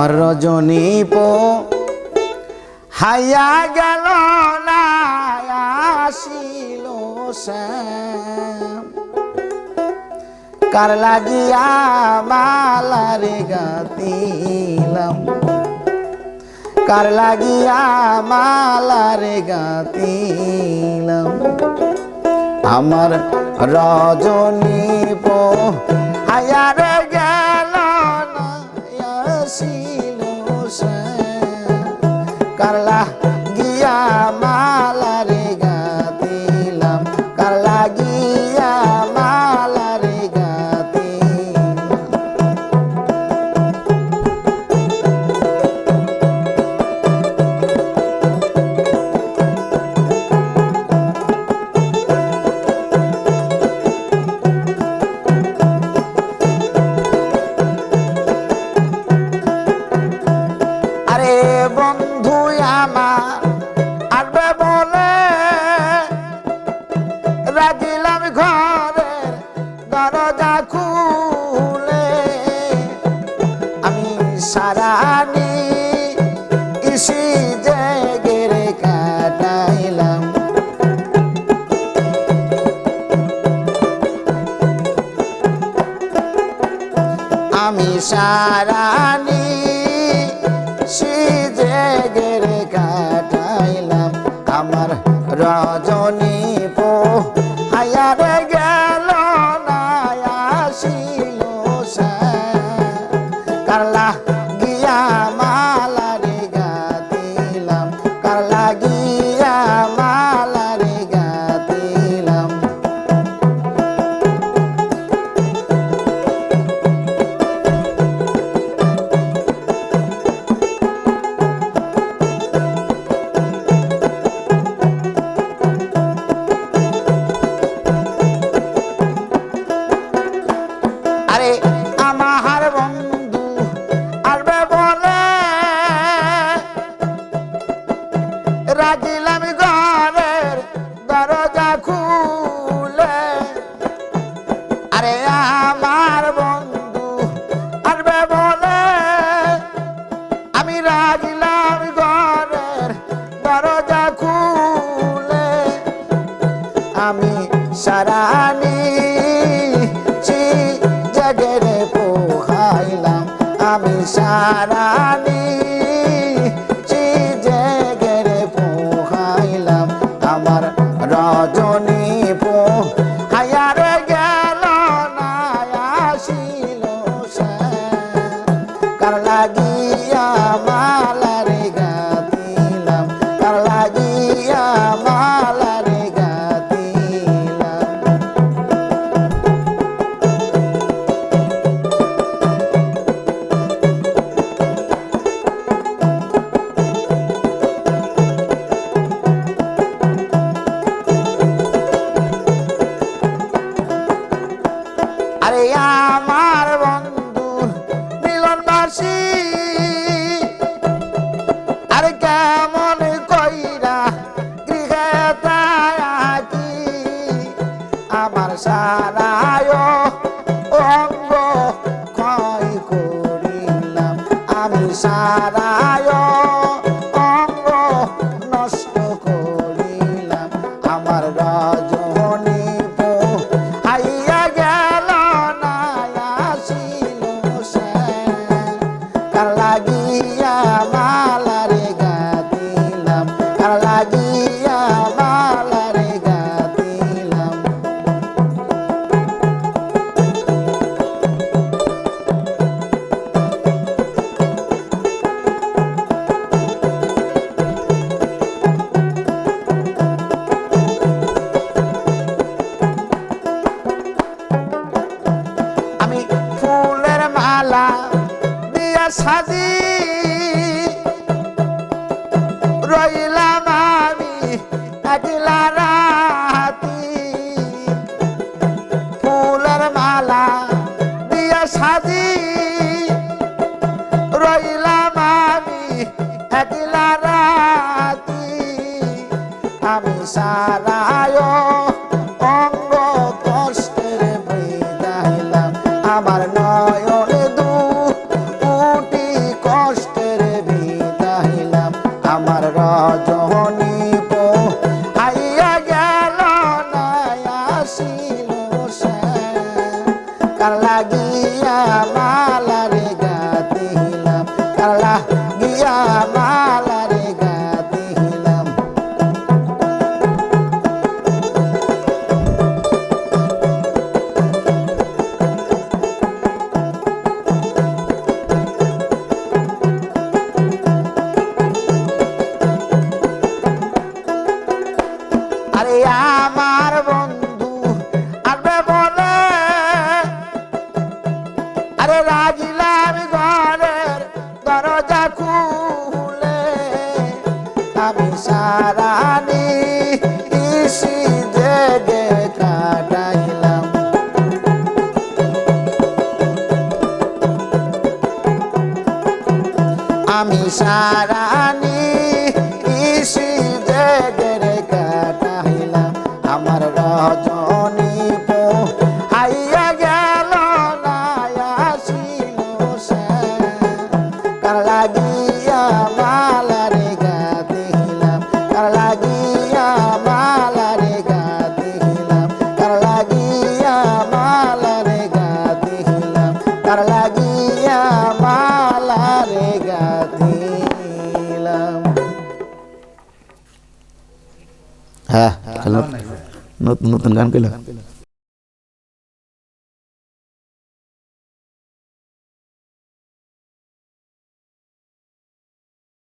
আমার রজনী পো, হাইয়া গেল না, আসিল শ্যাম। কার লাগিয়া গাতিলাম কার লাগিয়া গাতিলাম আমার রজনী পো কারলা গিয়া মালারে দরজা খুলে, আমি সারানি ইসি জেগের কাটাইলাম। আমি সারানি সিজেগের কাটাইলাম। আমার রজনী পো হায়ার জগরে পোহাইলাম আমি সারানি আমি সাজি রইলাম আমি একলা রাতি। ফুলের মালা দিয়া সাজি রইলাম আমি একলা রাতি। আমি সারায় জহনী রাজিলাম ঘরের দরজা খুলে আমি সারানি আমি সারা হ্যাঁ নতুন নতুন গান কইলাম